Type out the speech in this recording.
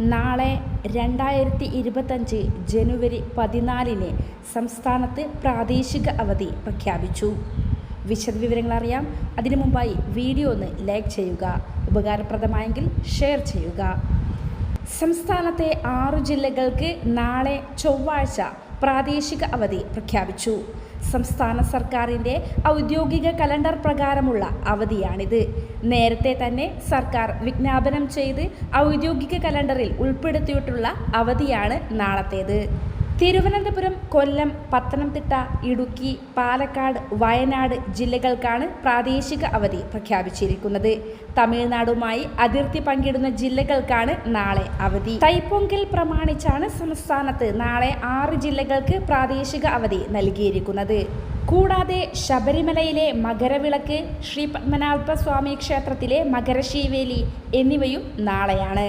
നാളെ രണ്ടായിരത്തി ഇരുപത്തഞ്ച് ജനുവരി പതിനാലിന് സംസ്ഥാനത്ത് പ്രാദേശിക അവധി പ്രഖ്യാപിച്ചു. വിശദവിവരങ്ങൾ അറിയാം അതിനു മുമ്പായി വീഡിയോ ഒന്ന് ലൈക്ക് ചെയ്യുക. ഉപകാരപ്രദമായെങ്കിൽ ഷെയർ ചെയ്യുക. സംസ്ഥാനത്തെ ആറു ജില്ലകൾക്ക് നാളെ ചൊവ്വാഴ്ച പ്രാദേശിക അവധി പ്രഖ്യാപിച്ചു. സംസ്ഥാന സർക്കാരിന്റെ ഔദ്യോഗിക കലണ്ടർ പ്രകാരമുള്ള അവധിയാണിത്. നേരത്തെ തന്നെ സർക്കാർ വിജ്ഞാപനം ചെയ്ത് ഔദ്യോഗിക കലണ്ടറിൽ ഉൾപ്പെടുത്തിയിട്ടുള്ള അവധിയാണ് നാളത്തേത്. തിരുവനന്തപുരം കൊല്ലം പത്തനംതിട്ട ഇടുക്കി പാലക്കാട് വയനാട് ജില്ലകൾക്കാണ് പ്രാദേശിക അവധി പ്രഖ്യാപിച്ചിരിക്കുന്നത്. തമിഴ്നാടുമായി അതിർത്തി പങ്കിടുന്ന ജില്ലകൾക്കാണ് നാളെ അവധി. തൈപ്പൊങ്കിൽ പ്രമാണിച്ചാണ് സംസ്ഥാനത്ത് നാളെ ആറ് ജില്ലകൾക്ക് പ്രാദേശിക അവധി നൽകിയിരിക്കുന്നത്. കൂടാതെ ശബരിമലയിലെ മകരവിളക്ക് ശ്രീ പത്മനാഭസ്വാമി ക്ഷേത്രത്തിലെ മകരശീവേലി എന്നിവയും നാളെയാണ്.